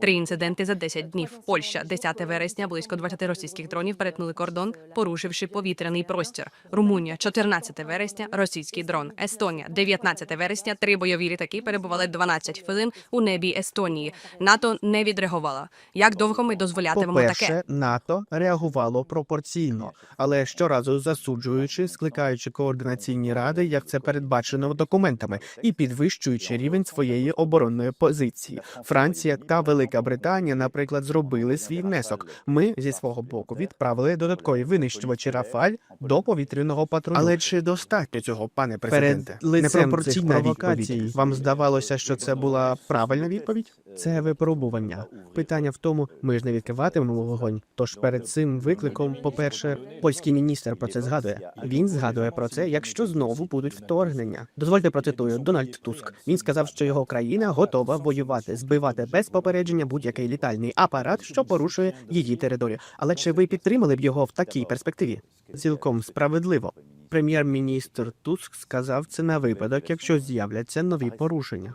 Три інциденти за 10 днів. Польща, 10 вересня, близько 20 російських дронів перетнули кордон, порушивши повітряний простір. Румунія, 14 вересня, російський дрон. Естонія, 19 вересня, три бойові літаки перебували 12 хвилин у небі Естонії. НАТО не відреагувала. Як довго ми дозволятимемо таке? НАТО реагувало пропорційно, але щоразу засуджуючи, скликаючи координаційні ради, як це передбачено документами, і підвищуючи рівень своєї оборонної позиції. Франція та Велика Британія, наприклад, зробили свій внесок. Ми зі свого боку відправили додаткові винищувачі Рафаль до повітряного патрулю. Але чи достатньо цього, пане президенте? Перед лицем цих провокацій. Вам здавалося, що це була правильна відповідь? Це випробування. Питання в тому, ми ж не відкриватимемо вогонь. Тож перед цим викликом, по-перше, польський міністр про це згадує. Він згадує про це, якщо знову будуть вторгнення. Дозвольте процитую Дональд Туск. Він сказав, що його країна готова воювати, збивати без попередження будь-який літальний апарат, що порушує її територію. Але чи ви підтримали б його в такій перспективі? Цілком справедливо. Прем'єр-міністр Туск сказав це на випадок, якщо з'являться нові порушення.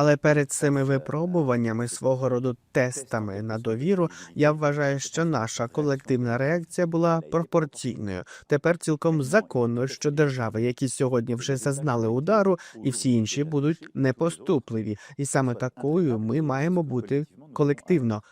Але перед цими випробуваннями свого роду тестами на довіру, я вважаю, що наша колективна реакція була пропорційною. Тепер цілком законно, що держави, які сьогодні вже зазнали удару, і всі інші будуть непоступливі. І саме такою ми маємо бути колективно.